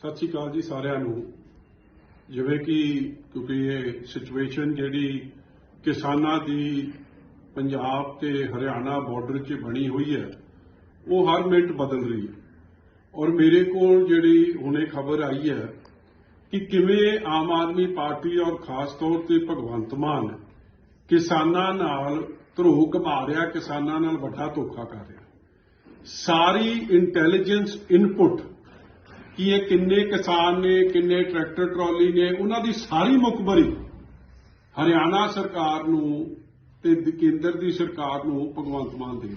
ਸਤਿ ਸ਼੍ਰੀ ਅਕਾਲ ਜੀ ਸਾਰਿਆਂ ਨੂੰ। ਜਿਵੇਂ ਕਿ ਕਿਉਂਕਿ ਇਹ ਸਿਚੁਏਸ਼ਨ ਜਿਹੜੀ ਕਿਸਾਨਾਂ ਦੀ ਪੰਜਾਬ ਤੇ ਹਰਿਆਣਾ ਬਾਰਡਰ 'ਚ ਬਣੀ ਹੋਈ ਹੈ, ਉਹ ਹਰ ਮਿੰਟ ਬਦਲ ਰਹੀ ਹੈ। ਔਰ ਮੇਰੇ ਕੋਲ ਜਿਹੜੀ ਹੁਣੇ ਖਬਰ ਆਈ ਹੈ ਕਿ ਕਿਵੇਂ ਆਮ ਆਦਮੀ ਪਾਰਟੀ ਔਰ ਖਾਸ ਤੌਰ ਤੇ ਭਗਵੰਤ ਮਾਨ ਕਿਸਾਨਾਂ ਨਾਲ ਧਰੋ ਘਮਾ ਰਿਹਾ, ਕਿਸਾਨਾਂ ਨਾਲ ਵੱਡਾ ਧੋਖਾ ਕਰ ਰਿਹਾ। ਸਾਰੀ ਇੰਟੈਲੀਜੈਂਸ ਇਨਪੁਟ ਕਿ ਇਹ ਕਿੰਨੇ ਕਿਸਾਨ ਨੇ, ਕਿੰਨੇ ਟਰੈਕਟਰ, ਟਰਾਲੀ ਨੇ, ਉਹਨਾਂ ਦੀ ਸਾਰੀ ਮੁਖਬਰੀ ਹਰਿਆਣਾ ਸਰਕਾਰ ਨੂੰ ਤੇ ਕੇਂਦਰ ਦੀ ਸਰਕਾਰ ਨੂੰ ਭਗਵੰਤ ਮਾਨ ਦੇ।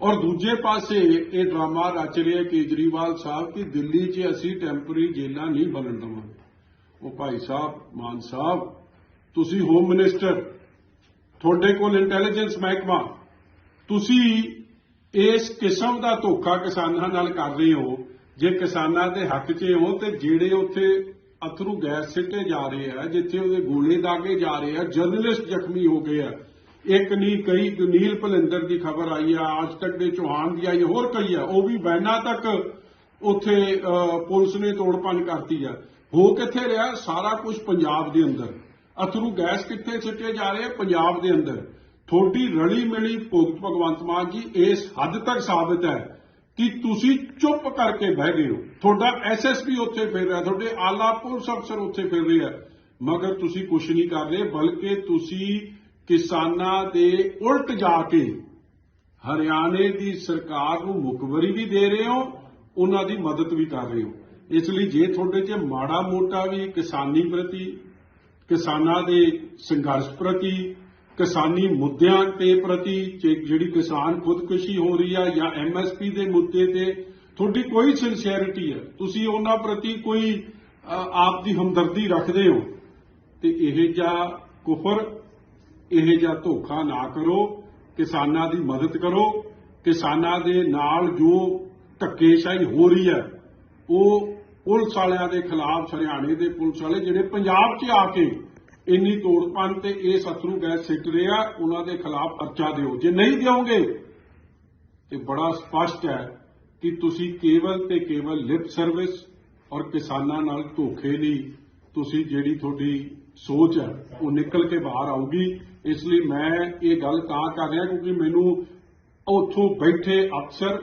ਔਰ ਦੂਜੇ ਪਾਸੇ ਇਹ ਡਰਾਮਾ ਰਚ ਰਿਹਾ ਕੇਜਰੀਵਾਲ ਸਾਹਿਬ ਕਿ ਦਿੱਲੀ 'ਚ ਅਸੀਂ ਟੈਂਪਰੇਰੀ ਜੇਲਾਂ ਨਹੀਂ ਬਣਨ ਦੇਵਾਂਗੇ। ਉਹ ਭਾਈ ਸਾਹਿਬ, ਮਾਨ ਸਾਹਿਬ, ਤੁਸੀਂ ਹੋਮ ਮਿਨਿਸਟਰ, ਤੁਹਾਡੇ ਕੋਲ ਇੰਟੈਲੀਜੈਂਸ ਮਹਿਕਮਾ, ਤੁਸੀਂ ਇਸ ਕਿਸਮ ਦਾ ਧੋਖਾ ਕਿਸਾਨਾਂ ਨਾਲ ਕਰ ਰਹੇ ਹੋ ਜੇ ਕਿਸਾਨਾਂ ਦੇ ਹੱਕ 'ਚ ਹੋ ਤੇ ਜਿਹੜੇ ਉੱਥੇ ਅਥਰੂ ਗੈਸ ਸਿੱਟੇ ਜਾ ਰਹੇ ਆ, ਜਿੱਥੇ ਉਹਦੇ ਗੋਲੇ ਦਾਗੇ ਜਾ ਰਹੇ ਆ ਜਰਨਲਿਸਟ ਜ਼ਖਮੀ ਹੋ ਗਏ ਆ। ਇੱਕ ਨਹੀਂ ਕਈ ਨੀਲ ਭਲਿੰਦਰ ਦੀ ਖਬਰ ਆਈ ਆ ਅੱਜ ਤੱਕ ਦੇ ਚੌਹਾਨ ਦੀ ਆਈ ਹੋਰ ਕਈ ਆ। ਉਹ ਵੀ ਬੈਨਾ ਤੱਕ ਉੱਥੇ ਪੁਲਿਸ ਨੇ ਤੋੜਪੰਨ ਕਰਤੀ ਆ। ਹੋ ਕਿੱਥੇ ਰਿਹਾ? ਸਾਰਾ ਕੁਝ ਪੰਜਾਬ ਦੇ ਅੰਦਰ। ਅਥਰੂ ਗੈਸ ਕਿੱਥੇ ਸਿੱਟੇ ਜਾ ਰਹੇ ਆ? ਪੰਜਾਬ ਦੇ ਅੰਦਰ। ਤੁਹਾਡੀ ਰਲੀ ਮਿਲੀ ਭੁਗਤ ਭਗਵੰਤ ਮਾਨ ਜੀ ਇਸ ਹੱਦ ਤੱਕ ਸਾਬਤ ਹੈ। ਕਿ ਤੁਸੀਂ ਚੁੱਪ ਕਰਕੇ ਬਹਿ ਗਏ ਹੋ। ਤੁਹਾਡਾ ਐਸਐਸਪੀ ਉੱਥੇ ਫਿਰ ਰਿਹਾ, ਤੁਹਾਡੇ ਆਲਾ ਪੁਲਿਸ ਅਫਸਰ ਉੱਥੇ ਫਿਰ ਰਿਹਾ ਮਗਰ ਤੁਸੀਂ ਕੁਝ ਨਹੀਂ ਕਰ ਰਹੇ, ਬਲਕਿ ਤੁਸੀਂ ਕਿਸਾਨਾਂ ਦੇ ਉਲਟ ਜਾ ਕੇ ਹਰਿਆਣੇ ਦੀ ਸਰਕਾਰ ਨੂੰ ਮੁਖਬਰੀ ਵੀ ਦੇ ਰਹੇ ਹੋ, ਉਹਨਾਂ ਦੀ ਮਦਦ ਵੀ ਕਰ ਰਹੇ ਹੋ। ਇਸ ਲਈ ਜੇ ਤੁਹਾਡੇ 'ਚ ਮਾੜਾ ਮੋਟਾ ਵੀ ਕਿਸਾਨੀ ਪ੍ਰਤੀ, ਕਿਸਾਨਾਂ ਦੇ ਸੰਘਰਸ਼ ਪ੍ਰਤੀ ਕਿਸਾਨੀ ਮੁੱਦਿਆਂ ਤੇ ਪ੍ਰਤੀ ਜਿਹੜੀ ਕਿਸਾਨ ਖੁਦਕੁਸ਼ੀ ਹੋ ਰਹੀ ਆ ਜਾਂ ਐਮਐਸਪੀ ਦੇ ਮੁੱਦੇ ਤੇ ਤੁਹਾਡੀ ਕੋਈ ਸਿੰਸੀਅਰਿਟੀ ਹੈ ਤੁਸੀਂ ਉਹਨਾਂ ਪ੍ਰਤੀ ਕੋਈ ਆਪ ਦੀ ਹਮਦਰਦੀ ਰੱਖਦੇ ਹੋ, ਤੇ ਇਹ ਜਿਹਾ ਕੁਫਰ, ਇਹ ਜਿਹਾ ਧੋਖਾ ਨਾ ਕਰੋ, ਕਿਸਾਨਾਂ ਦੀ ਮਦਦ ਕਰੋ, ਕਿਸਾਨਾਂ ਦੇ ਨਾਲ ਜੋ ਧੱਕੇਸ਼ਾਹੀ ਹੋ ਰਹੀ ਹੈ ਉਹ ਪੁਲਿਸ ਵਾਲਿਆਂ ਦੇ ਖਿਲਾਫ, ਹਰਿਆਣੇ ਦੇ ਪੁਲਿਸ ਵਾਲੇ ਜਿਹੜੇ ਪੰਜਾਬ 'ਚ ਆ ਕੇ ਇੰਨੀ ਤੋੜਪੰਨ ਤੇ ਇਹ ਸਤਰੂ ਗੈਸ ਸਿੱਟ ਰਿਹਾ ਉਹਨਾਂ ਦੇ ਖਿਲਾਫ ਪਰਚਾ ਦਿਓ। ਜੇ ਨਹੀਂ ਦਿਓਗੇ, ਤੇ ਬੜਾ ਸਪਸ਼ਟ ਹੈ ਕਿ ਤੁਸੀਂ ਕੇਵਲ ਤੇ ਕੇਵਲ ਲਿਪ ਸਰਵਿਸ ਔਰ ਕਿਸਾਨਾਂ ਨਾਲ ਧੋਖੇ ਦੀ ਤੁਸੀਂ ਜਿਹੜੀ ਤੁਹਾਡੀ ਸੋਚ ਹੈ, ਉਹ ਨਿਕਲ ਕੇ ਬਾਹਰ ਆਊਗੀ। ਇਸ ਲਈ ਮੈਂ ਇਹ ਗੱਲ ਤਾਂ ਕਰ ਰਿਹਾ ਕਿਉਂਕਿ ਮੈਨੂੰ ਉੱਥੋਂ ਬੈਠੇ ਅਫਸਰ,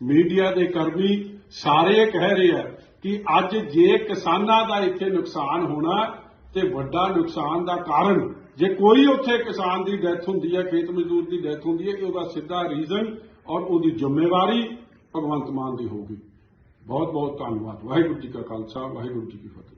ਮੀਡੀਆ ਦੇ ਕਰਮੀ ਸਾਰੇ ਕਹਿ ਰਹੇ ਆ ਕਿ ਅੱਜ ਜੇ ਕਿਸਾਨਾਂ ਦਾ ਇੱਥੇ ਨੁਕਸਾਨ ਹੋਣਾ ਤੇ ਵੱਡਾ ਨੁਕਸਾਨ ਦਾ ਕਾਰਨ, ਜੇ ਕੋਈ ਉੱਥੇ ਕਿਸਾਨ ਦੀ ਡੈਥ ਹੁੰਦੀ ਹੈ, ਖੇਤ ਮਜ਼ਦੂਰ ਦੀ ਡੈਥ ਹੁੰਦੀ ਹੈ ਉਹਦਾ ਸਿੱਧਾ ਰੀਜ਼ਨ ਔਰ ਉਹਦੀ ਜ਼ਿੰਮੇਵਾਰੀ ਭਗਵੰਤ ਮਾਨ ਦੀ ਹੋਊਗੀ। ਬਹੁਤ ਬਹੁਤ ਧੰਨਵਾਦ। ਵਾਹਿਗੁਰੂ ਜੀ ਕਾ ਖਾਲਸਾ, ਵਾਹਿਗੁਰੂ ਜੀ ਕੀ ਫਤਿਹ।